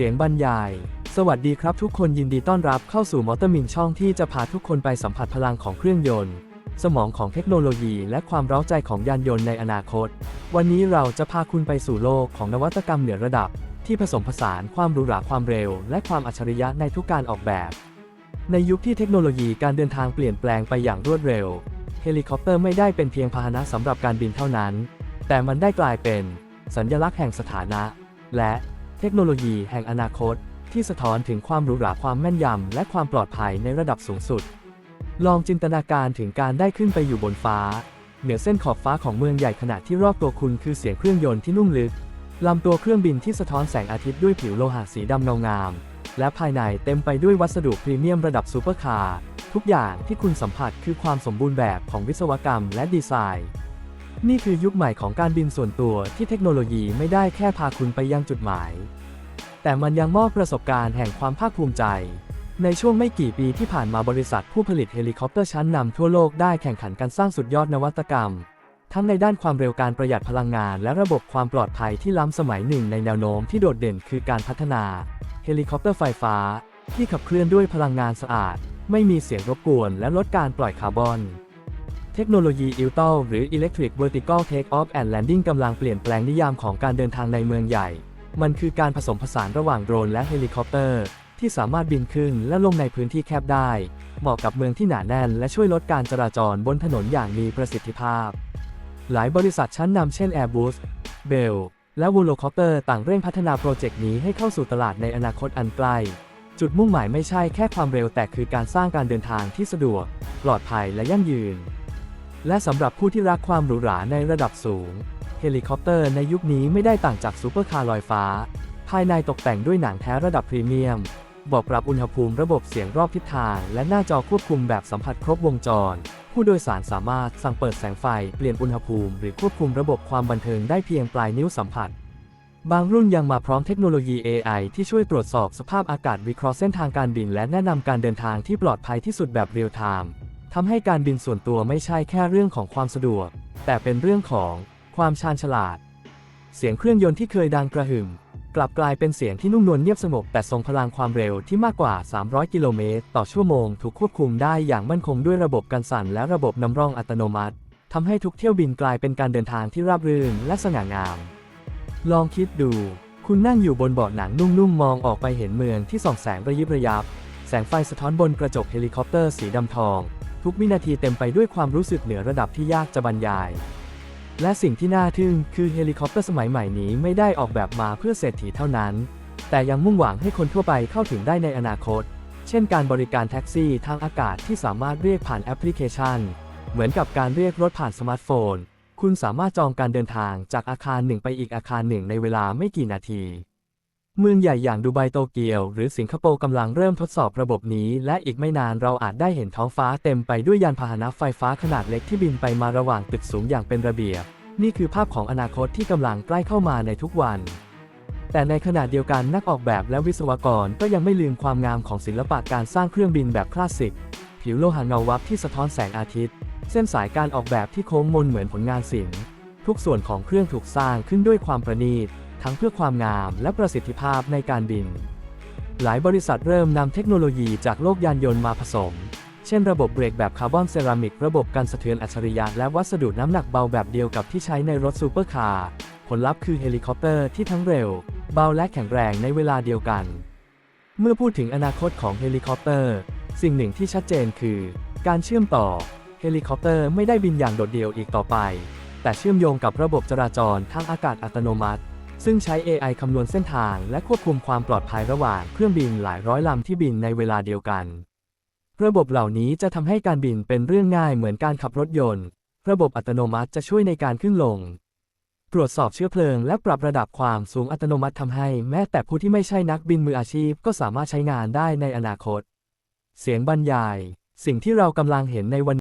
เสียงบรรยาย สวัสดีครับทุกคนยินดีต้อนรับเข้าสู่มอเตอร์มินช่องที่จะพาทุกคนไปสัมผัสพลังของเครื่องยนต์ สมองของเทคโนโลยี และความเร้าใจของยานยนต์ในอนาคต วันนี้เราจะพาคุณไปสู่โลกของนวัตกรรมเหนือระดับ ที่ผสมผสานความหรูหราความเร็ว และความอัจฉริยะในทุกการออกแบบ ในยุคที่เทคโนโลยีการเดินทางเปลี่ยนแปลงไปอย่างรวดเร็ว เฮลิคอปเตอร์ไม่ได้เป็นเพียงพาหนะสำหรับการบินเท่านั้น แต่มันได้กลายเป็น สัญลักษณ์แห่งสถานะ และ เทคโนโลยีแห่งอนาคต ที่สะท้อนถึงความหรูหราความแม่นยำ และความปลอดภัยในระดับสูงสุด ลองจินตนาการถึงการได้ขึ้นไปอยู่บนฟ้า เหนือเส้นขอบฟ้าของเมืองใหญ่ขณะที่รอบตัวคุณคือเสียงเครื่องยนต์ที่นุ่มลึกลำตัวเครื่องบินที่สะท้อนแสงอาทิตย์ด้วยผิวโลหะสีดำเงางาม และภายในเต็มไปด้วยวัสดุพรีเมียมระดับซูเปอร์คาร์ทุกอย่างที่คุณสัมผัสคือความสมบูรณ์แบบของวิศวกรรมและดีไซน์ นี่คือยุคใหม่ของการบินส่วนตัวที่เทคโนโลยีไม่ได้แค่พาคุณไปยังจุดหมาย แต่มันยังมอบประสบการณ์แห่งความภาคภูมิใจ ในช่วงไม่กี่ปีที่ผ่านมาบริษัทผู้ผลิตเฮลิคอปเตอร์ชั้นนำทั่วโลกได้แข่งขันกันสร้างสุดยอดนวัตกรรม ทั้งในด้านความเร็วการประหยัดพลังงาน และระบบความปลอดภัยที่ล้ำสมัยหนึ่งในแนวโน้มที่โดดเด่นคือการพัฒนา เฮลิคอปเตอร์ไฟฟ้า ที่ขับเคลื่อนด้วยพลังงานสะอาด ไม่มีเสียงรบกวน และลดการปล่อยคาร์บอน เทคโนโลยี ILTO หรือ Electric Vertical Take-off and Landing กำลังเปลี่ยนแปลงนิยามของการเดินทางในเมืองใหญ่ มันคือการผสมผสานระหว่างโดรนและเฮลิคอปเตอร์ ที่สามารถบินขึ้นและลงในพื้นที่แคบได้ เหมาะกับเมืองที่หนาแน่น และช่วยลดการจราจรบนถนนอย่างมีประสิทธิภาพ หลายบริษัทชั้นนำเช่น Airbus, Bell และ Volocopter ต่างเร่งพัฒนาโปรเจกต์นี้ให้เข้าสู่ตลาดในอนาคตอันใกล้จุดมุ่งหมายไม่ใช่แค่ความเร็วแต่คือการสร้างการเดินทางที่สะดวก ปลอดภัยและยั่งยืน และสำหรับผู้ที่รักความหรูหราในระดับสูง เฮลิคอปเตอร์ในยุคนี้ไม่ได้ต่างจากซูเปอร์คาร์ลอยฟ้า ภายในตกแต่งด้วยหนังแท้ระดับพรีเมียม บอกปรับอุณหภูมิระบบเสียงรอบทิศทาง และหน้าจอควบคุมแบบสัมผัสครบวงจร ผู้โดยสารสามารถสั่งเปิดแสงไฟ เปลี่ยนอุณหภูมิ หรือควบคุมระบบความบันเทิงได้เพียงปลายนิ้วสัมผัส บางรุ่นยังมาพร้อมเทคโนโลยี AI ที่ช่วยตรวจสอบสภาพอากาศวิเคราะห์เส้นทางการบิน และแนะนำการเดินทางที่ปลอดภัยที่สุดแบบเรียลไทม์ ทำให้การบินส่วนตัวไม่ใช่แค่เรื่องของความสะดวก แต่เป็นเรื่องของความชาญฉลาด เสียงเครื่องยนต์ที่เคยดังกระหึ่มกลับกลายเป็นเสียงที่นุ่มนวลเงียบสงบแต่ทรงพลังความเร็วที่มากกว่า 300 กิโลเมตร ต่อชั่วโมง ถูกควบคุมได้อย่างมั่นคงด้วยระบบกันสั่นและระบบนำร่องอัตโนมัติทำให้ทุกเที่ยวบินกลายเป็นการเดินทางที่ราบรื่นและสง่างาม ลองคิดดู คุณนั่งอยู่บนเบาะหนังนุ่มๆมองออกไปเห็นเมืองที่ส่องแสงระยิบระยับ แสงไฟสะท้อนบนกระจกเฮลิคอปเตอร์สีดำทอง ทุกวินาทีเต็มไปด้วยความรู้สึกเหนือระดับที่ยากจะบรรยาย และสิ่งที่น่าทึ่งคือเฮลิคอปเตอร์สมัยใหม่นี้ไม่ได้ออกแบบมาเพื่อเศรษฐีเท่านั้น แต่ยังมุ่งหวังให้คนทั่วไปเข้าถึงได้ในอนาคต เช่นการบริการแท็กซี่ทางอากาศที่สามารถเรียกผ่านแอปพลิเคชัน เหมือนกับการเรียกรถผ่านสมาร์ทโฟน คุณสามารถจองการเดินทางจากอาคารหนึ่งไปอีกอาคารหนึ่งในเวลาไม่กี่นาที เมืองใหญ่อย่างดูไบโตเกียว หรือสิงคโปร์กำลังเริ่มทดสอบระบบนี้ และอีกไม่นานเราอาจได้เห็นท้องฟ้าเต็มไปด้วยยานพาหนะไฟฟ้าขนาดเล็กที่บินไปมาระหว่างตึกสูงอย่างเป็นระเบียบ นี่คือภาพของอนาคตที่กำลังใกล้เข้ามาในทุกวัน แต่ในขณะเดียวกันนักออกแบบและวิศวกรก็ยังไม่ลืมความงามของศิลปะการสร้างเครื่องบินแบบคลาสสิก ผิวโลหะเงาวับที่สะท้อนแสงอาทิตย์ เส้นสายการออกแบบที่โค้งมนเหมือนผลงานศิลป์ทุกส่วนของเครื่องถูกสร้างขึ้นด้วยความประณีต ทั้งเพื่อความงามและประสิทธิภาพในการบิน หลายบริษัทเริ่มนำเทคโนโลยีจากโลกยานยนต์มาผสม เช่นระบบเบรกแบบคาร์บอนเซรามิก ระบบกันสะเทือนอัจฉริยะและวัสดุน้ำหนักเบาแบบเดียวกับที่ใช้ในรถซูเปอร์คาร์ ผลลัพธ์คือเฮลิคอปเตอร์ที่ทั้งเร็ว เบาและแข็งแรงในเวลาเดียวกัน เมื่อพูดถึงอนาคตของเฮลิคอปเตอร์ สิ่งหนึ่งที่ชัดเจนคือ การเชื่อมต่อ เฮลิคอปเตอร์ไม่ได้บินอย่างโดดเดี่ยวอีกต่อไป แต่เชื่อมโยงกับระบบจราจรทางอากาศอัตโนมัติ ซึ่งใช้ AI คำนวณเส้นทางและควบคุมความปลอดภัยระหว่างเครื่องบินหลายร้อยลำที่บินในเวลาเดียวกัน ระบบเหล่านี้จะทำให้การบินเป็นเรื่องง่ายเหมือนการขับรถยนต์ ระบบอัตโนมัติจะช่วยในการขึ้นลง ตรวจสอบเชื้อเพลิง และปรับระดับความสูงอัตโนมัติทำให้ แม้แต่ผู้ที่ไม่ใช่นักบินมืออาชีพก็สามารถใช้งานได้ในอนาคต เสียงบรรยาย สิ่งที่เรากำลังเห็นในวัน